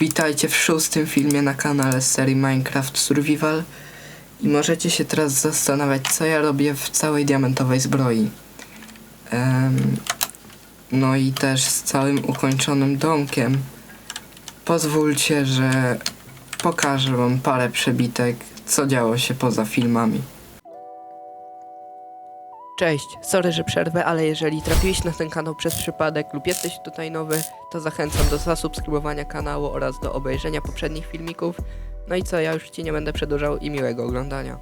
Witajcie w szóstym filmie na kanale serii Minecraft Survival i możecie się teraz zastanawiać, co ja robię w całej diamentowej zbroi. Em, no i też z całym ukończonym domkiem. Pozwólcie, że pokażę wam parę przebitek, co działo się poza filmami. Cześć, sorry, że przerwę, ale jeżeli trafiłeś na ten kanał przez przypadek lub jesteś tutaj nowy, to zachęcam do zasubskrybowania kanału oraz do obejrzenia poprzednich filmików. No i co, ja już Ci nie będę przedłużał i miłego oglądania.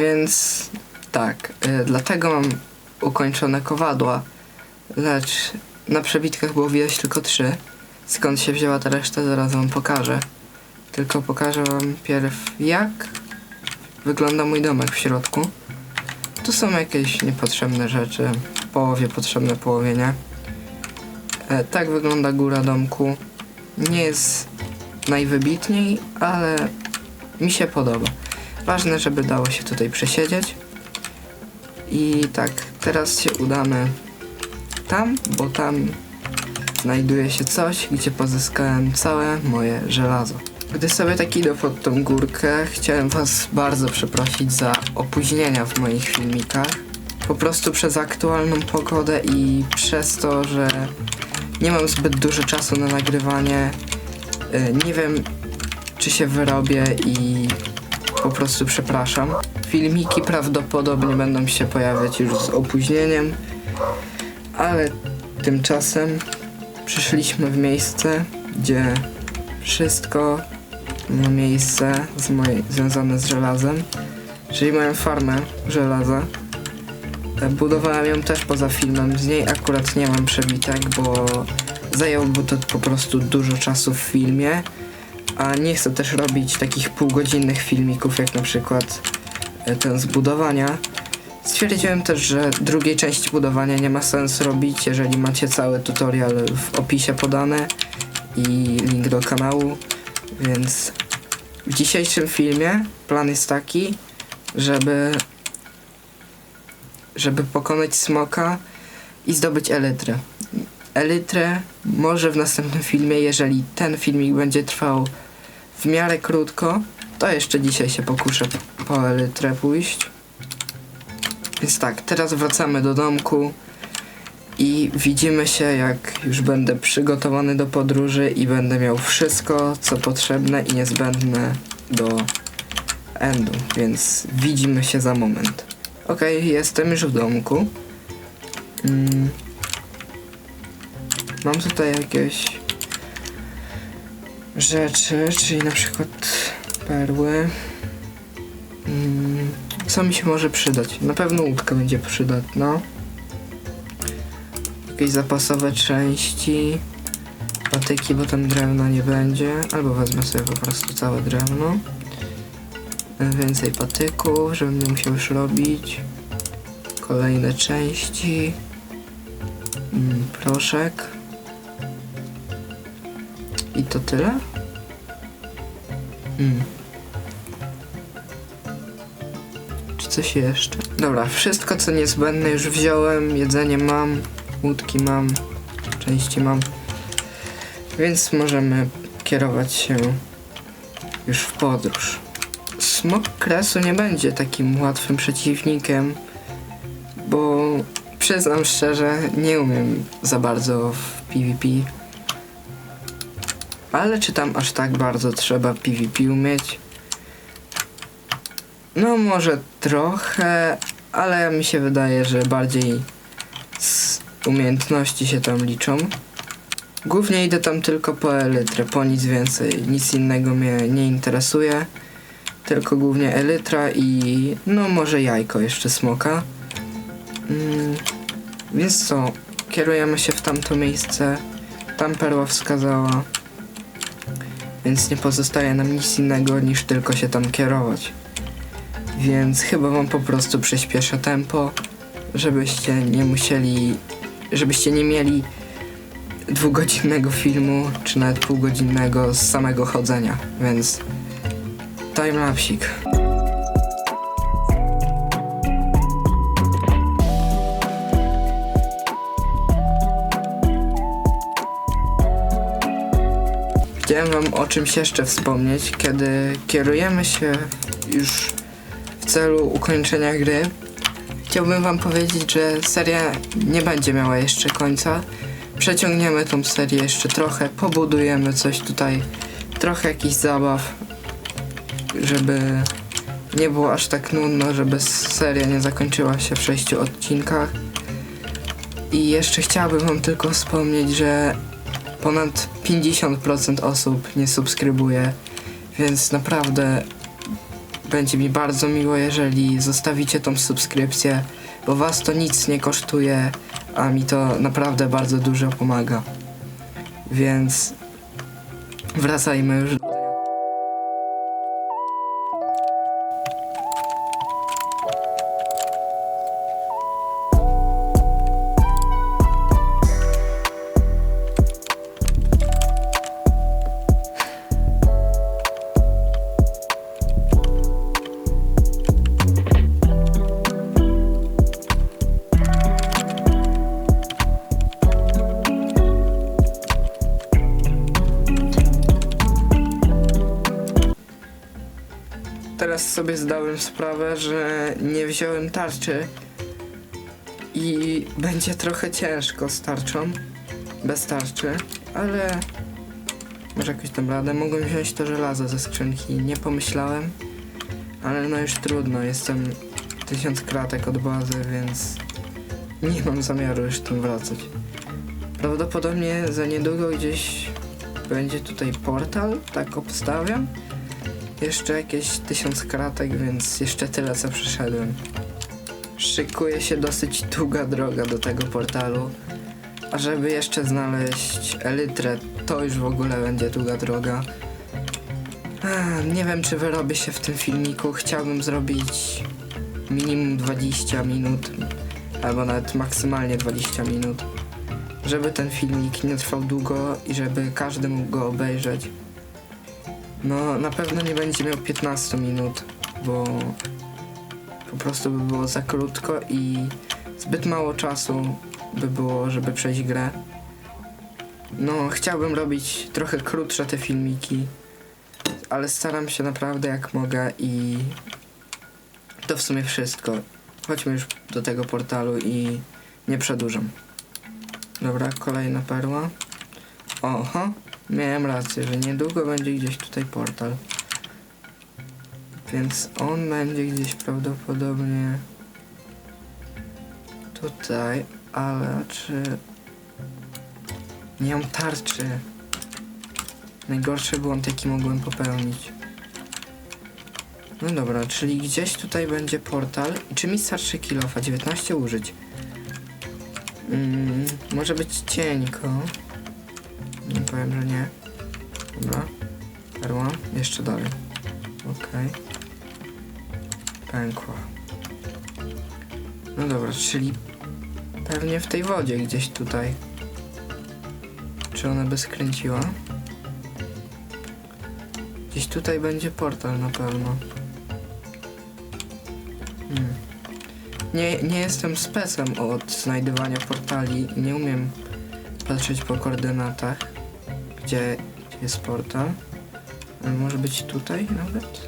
Więc tak, y, dlatego mam ukończone kowadła, lecz na przebitkach było widać tylko trzy. Skąd się wzięła ta reszta, zaraz wam pokażę. Tylko pokażę wam pierw jak wygląda mój domek w środku. Tu są jakieś niepotrzebne rzeczy, połowie potrzebne, połowie nie. E, tak wygląda góra domku. Nie jest najwybitniej, ale mi się podoba. Ważne, żeby dało się tutaj przesiedzieć. I tak, teraz się udamy tam, bo tam znajduje się coś, gdzie pozyskałem całe moje żelazo. Gdy sobie tak idę pod tą górkę, chciałem was bardzo przeprosić za opóźnienia w moich filmikach. Po prostu przez aktualną pogodę i przez to, że nie mam zbyt dużo czasu na nagrywanie. y, Nie wiem, czy się wyrobię i po prostu przepraszam. Filmiki prawdopodobnie będą się pojawiać już z opóźnieniem, ale tymczasem przyszliśmy w miejsce, gdzie wszystko ma miejsce z mojej, związane z żelazem, czyli moją farmę żelaza. E, Budowałem ją też poza filmem, z niej akurat nie mam przebitek, bo zajęłoby to po prostu dużo czasu w filmie a nie chcę też robić takich półgodzinnych filmików, jak na przykład e, ten z budowania. Stwierdziłem też, że drugiej części budowania nie ma sensu robić, jeżeli macie cały tutorial w opisie podane i link do kanału, więc w dzisiejszym filmie plan jest taki, żeby żeby pokonać smoka i zdobyć elytrę. Elytrę może w następnym filmie, jeżeli ten filmik będzie trwał w miarę krótko, to jeszcze dzisiaj się pokuszę po elytrę pójść. Więc tak, teraz wracamy do domku i widzimy się jak już będę przygotowany do podróży i będę miał wszystko, co potrzebne i niezbędne do endu, więc widzimy się za moment. Okej, jestem już w domku. Mm. Mam tutaj jakieś rzeczy, czyli na przykład perły. Mm, co mi się może przydać? Na pewno łódka będzie przydatna. Jakieś zapasowe części. Patyki, bo tam drewna nie będzie. Albo wezmę sobie po prostu całe drewno. Więcej patyków, żebym nie musiał już robić. Kolejne części. Mm, proszek. I to tyle? Mm. Czy coś jeszcze? Dobra, wszystko co niezbędne już wziąłem, jedzenie mam, łódki mam, części mam. Więc możemy kierować się już w podróż. Smok kresu nie będzie takim łatwym przeciwnikiem, bo przyznam szczerze, nie umiem za bardzo w PvP. Ale czy tam aż tak bardzo trzeba PvP umieć? No może trochę, ale mi się wydaje, że bardziej umiejętności się tam liczą. Głównie idę tam tylko po elytrę, po nic więcej, nic innego mnie nie interesuje. Tylko głównie elytra i no może jajko jeszcze smoka. Mm, więc co, kierujemy się w tamto miejsce. Tam perła wskazała. Więc nie pozostaje nam nic innego niż tylko się tam kierować. Więc chyba wam po prostu przyspieszę tempo, żebyście nie musieli, żebyście nie mieli dwugodzinnego filmu, czy nawet półgodzinnego z samego chodzenia, więc timelapsik. Chciałem wam o czymś jeszcze wspomnieć, kiedy kierujemy się już w celu ukończenia gry. Chciałbym wam powiedzieć, że seria nie będzie miała jeszcze końca. Przeciągniemy tą serię jeszcze trochę, pobudujemy coś tutaj, trochę jakichś zabaw, żeby nie było aż tak nudno, żeby seria nie zakończyła się w sześciu odcinkach. I jeszcze chciałbym wam tylko wspomnieć, że ponad 50% osób nie subskrybuje, więc naprawdę będzie mi bardzo miło, jeżeli zostawicie tą subskrypcję, bo was to nic nie kosztuje, a mi to naprawdę bardzo dużo pomaga. Więc wracajmy już. Sobie zdałem sprawę, że nie wziąłem tarczy i będzie trochę ciężko z tarczą, bez tarczy, ale może jakoś dam radę. Mogłem wziąć to żelazo ze skrzynki, nie pomyślałem, ale no już trudno, jestem tysiąc kratek od bazy, więc nie mam zamiaru już tam wracać. Prawdopodobnie za niedługo gdzieś będzie tutaj portal, tak obstawiam. Jeszcze jakieś tysiąc kratek, więc jeszcze tyle co przeszedłem. Szykuje się dosyć długa droga do tego portalu. A żeby jeszcze znaleźć elytrę, to już w ogóle będzie długa droga. Nie wiem, czy wyrobię się w tym filmiku. Chciałbym zrobić minimum 20 minut, albo nawet maksymalnie 20 minut. Żeby ten filmik nie trwał długo i żeby każdy mógł go obejrzeć. No, na pewno nie będzie miał 15 minut, bo po prostu by było za krótko i zbyt mało czasu by było, żeby przejść grę. No, chciałbym robić trochę krótsze te filmiki, ale staram się naprawdę jak mogę i to w sumie wszystko. Chodźmy już do tego portalu i nie przedłużam. Dobra, kolejna perła. Oho, miałem rację, że niedługo będzie gdzieś tutaj portal. Więc on będzie gdzieś prawdopodobnie tutaj, ale czy... Nie mam tarczy. Najgorszy błąd jaki mogłem popełnić. No dobra, czyli gdzieś tutaj będzie portal. Czy mi starczy kilofa? 19 użyć. Mm, może być cienko. Nie powiem, że nie. Dobra. Perła. Jeszcze dalej. Okej. Pękła. No dobra, czyli pewnie w tej wodzie gdzieś tutaj. Czy ona by skręciła? Gdzieś tutaj będzie portal na pewno. Hmm. Nie, nie jestem specem od znajdywania portali nie umiem patrzeć po koordynatach, gdzie, jest portal. Ale może być tutaj nawet?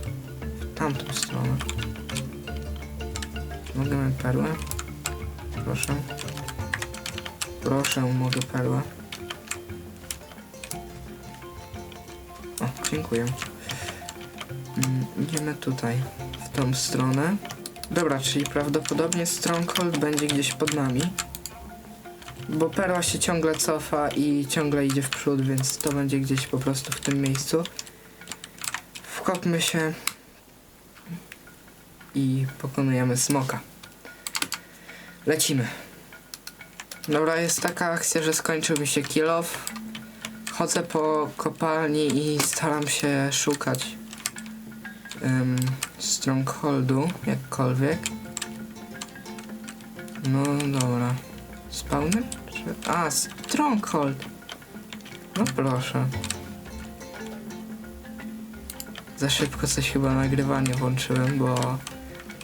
W tamtą stronę. Mogę mieć perłę? Proszę. Proszę, mogę perłę. O, dziękuję. Mm, idziemy tutaj, w tą stronę. Dobra, czyli prawdopodobnie Stronghold będzie gdzieś pod nami. Bo perła się ciągle cofa i ciągle idzie w przód, więc to będzie gdzieś po prostu w tym miejscu. Wkopmy się i pokonujemy smoka. Lecimy. Dobra, jest taka akcja, że skończył mi się kill off. Chodzę po kopalni i staram się szukać um, strongholdu, jakkolwiek. No dobra. Spawner? Czy... A, stronghold. No proszę. Za szybko coś chyba nagrywanie włączyłem, bo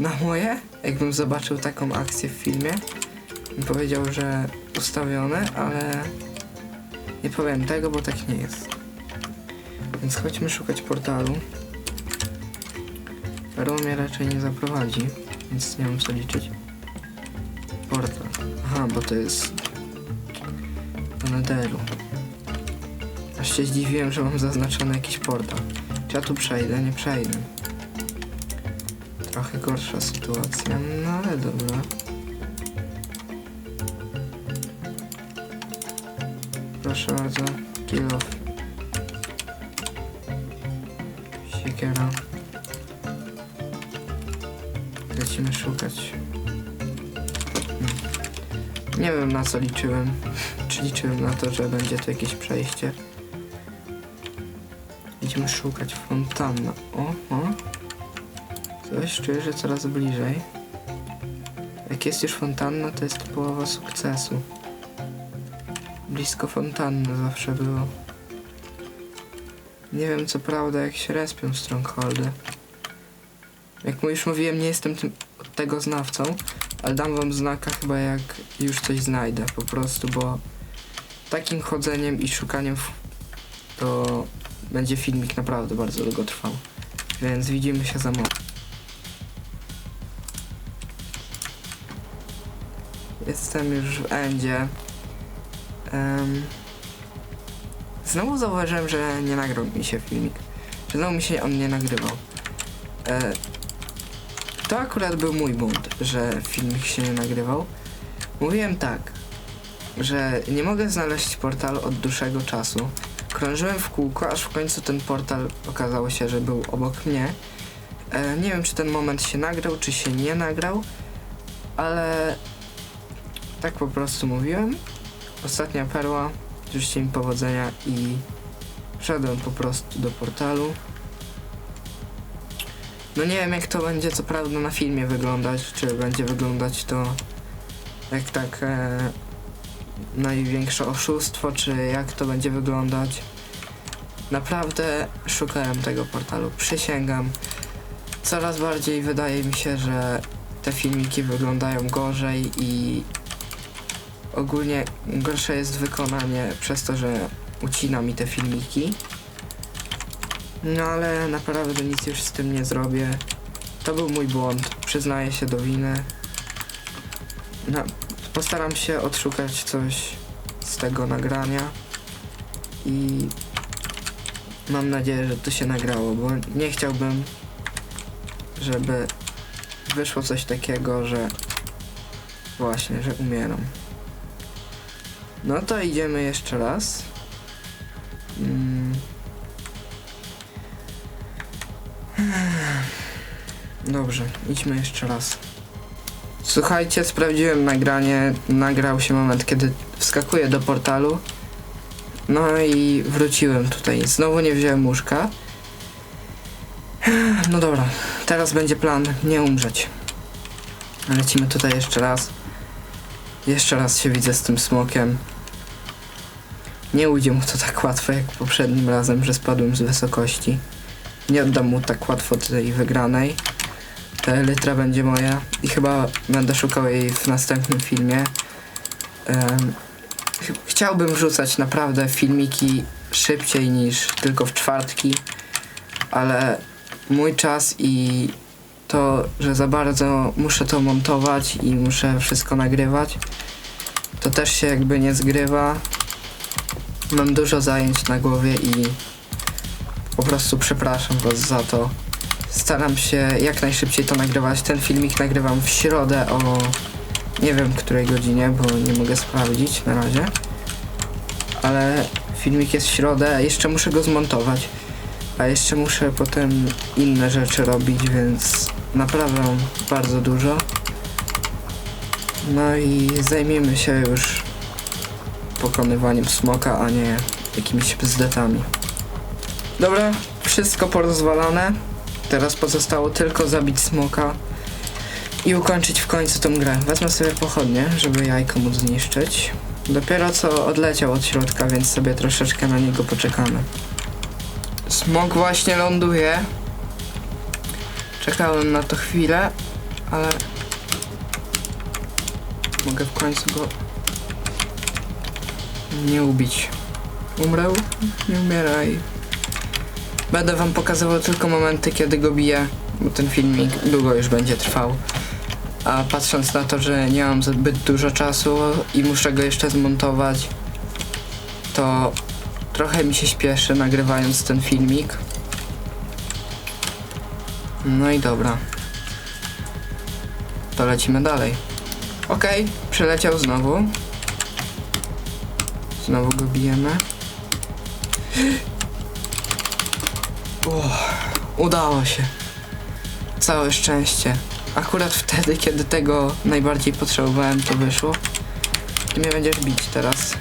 na moje, jakbym zobaczył taką akcję w filmie, bym powiedział, że ustawione, ale nie powiem tego, bo tak nie jest. Więc chodźmy szukać portalu. Perło mnie raczej nie zaprowadzi, więc nie mam co liczyć. Portal. Aha, bo to jest do Netheru. Aż się zdziwiłem, że mam zaznaczony jakiś portal. Czy ja tu przejdę? Nie przejdę. Trochę gorsza sytuacja, no ale dobra. Proszę bardzo, kill off. Siekiera. Lecimy szukać. Hmm. Nie wiem na co liczyłem. Czy liczyłem na to, że będzie tu jakieś przejście. Idziemy szukać fontanna. O, o. Coś czuję, że coraz bliżej. Jak jest już fontanna, to jest połowa sukcesu. Blisko fontanny zawsze było. Nie wiem co prawda jak się respią strongholdy. Jak już mówiłem, nie jestem tym, tego znawcą, ale dam wam znaka chyba jak już coś znajdę po prostu, bo takim chodzeniem i szukaniem to będzie filmik naprawdę bardzo długo trwał. Więc widzimy się za moment. Jestem już w endzie. Em, znowu zauważyłem, że nie nagrał mi się filmik. Znowu mi się on nie nagrywał. E, to akurat był mój bunt, że filmik się nie nagrywał. Mówiłem tak, że nie mogę znaleźć portalu od dłuższego czasu. Krążyłem w kółko, aż w końcu ten portal okazało się, że był obok mnie. E, nie wiem, czy ten moment się nagrał, czy się nie nagrał, ale tak po prostu mówiłem. Ostatnia perła, życzcie mi powodzenia i wszedłem po prostu do portalu. No nie wiem jak to będzie co prawda na filmie wyglądać, czy będzie wyglądać to jak tak e, największe oszustwo, czy jak to będzie wyglądać. Naprawdę szukałem tego portalu, przysięgam. Coraz bardziej wydaje mi się, że te filmiki wyglądają gorzej i ogólnie gorsze jest wykonanie przez to, że ucina mi te filmiki. No ale naprawdę nic już z tym nie zrobię. To był mój błąd, przyznaję się do winy. No, postaram się odszukać coś z tego nagrania i mam nadzieję, że to się nagrało, bo nie chciałbym, żeby wyszło coś takiego, że właśnie, że umieram. No to idziemy jeszcze raz. Mm. Dobrze, idźmy jeszcze raz. Słuchajcie, sprawdziłem nagranie. Nagrał się moment, kiedy wskakuję do portalu. No i wróciłem tutaj. Znowu nie wziąłem łóżka. No dobra, teraz będzie plan nie umrzeć. Lecimy tutaj jeszcze raz. Jeszcze raz się widzę z tym smokiem. Nie ujdzie mu to tak łatwo jak poprzednim razem, że spadłem z wysokości. Nie oddam mu tak łatwo tej wygranej. Ta elytra będzie moja i chyba będę szukał jej w następnym filmie. Em, ch- chciałbym wrzucać naprawdę filmiki szybciej niż tylko w czwartki, ale mój czas i to, że za bardzo muszę to montować i muszę wszystko nagrywać, to też się jakby nie zgrywa. Mam dużo zajęć na głowie i po prostu przepraszam was za to. Staram się jak najszybciej to nagrywać. Ten filmik nagrywam w środę o nie wiem której godzinie, bo nie mogę sprawdzić na razie. Ale filmik jest w środę, jeszcze muszę go zmontować. A jeszcze muszę potem inne rzeczy robić, więc naprawdę bardzo dużo. No i zajmiemy się już pokonywaniem smoka, a nie jakimiś bzdetami. Dobra, wszystko porozwalane. Teraz pozostało tylko zabić smoka i ukończyć w końcu tą grę. Wezmę sobie pochodnie, żeby jajko móc zniszczyć. Dopiero co odleciał od środka, więc sobie troszeczkę na niego poczekamy. Smok właśnie ląduje. Czekałem na to chwilę, ale mogę w końcu go nie ubić. Umrę? Nie umieraj. Będę wam pokazywał tylko momenty, kiedy go biję, bo ten filmik długo już będzie trwał. A patrząc na to, że nie mam zbyt dużo czasu i muszę go jeszcze zmontować, to trochę mi się śpieszy nagrywając ten filmik. No i dobra. To lecimy dalej. Okej, przeleciał znowu. Znowu go bijemy. Udało się. Całe szczęście. Akurat wtedy, kiedy tego najbardziej potrzebowałem, to wyszło. Ty mnie będziesz bić teraz.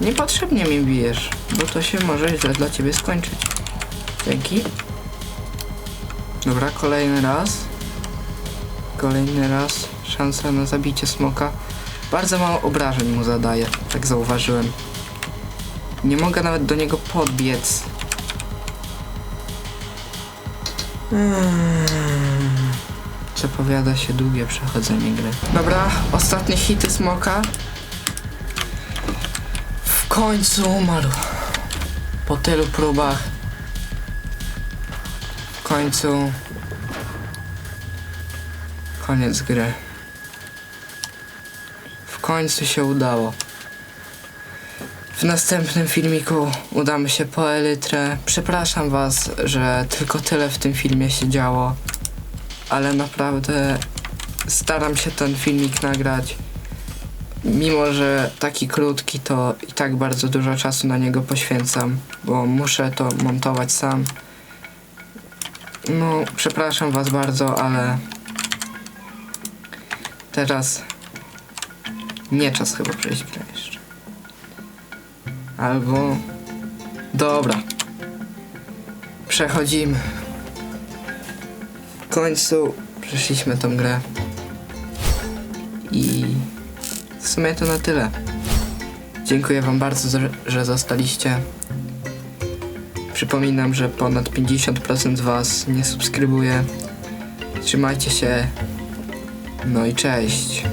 Niepotrzebnie mnie bijesz, bo to się może źle dla ciebie skończyć. Dzięki. Dobra, kolejny raz. Kolejny raz. Szansa na zabicie smoka. Bardzo mało obrażeń mu zadaje, tak zauważyłem. Nie mogę nawet do niego podbiec. Hmm. Zapowiada się długie przechodzenie gry. Dobra, ostatnie hity smoka. W końcu umarł. Po tylu próbach. W końcu. Koniec gry. W końcu się udało. W następnym filmiku udamy się po Elytrę. Przepraszam was, że tylko tyle w tym filmie się działo, ale naprawdę staram się ten filmik nagrać. Mimo, że taki krótki, to i tak bardzo dużo czasu na niego poświęcam, bo muszę to montować sam. No, przepraszam was bardzo, ale teraz nie czas chyba przejść. Albo... Dobra. Przechodzimy. W końcu przeszliśmy tą grę. I w sumie to na tyle. Dziękuję wam bardzo, że- zostaliście. Przypominam, że ponad 50% z was nie subskrybuje. Trzymajcie się. No i cześć.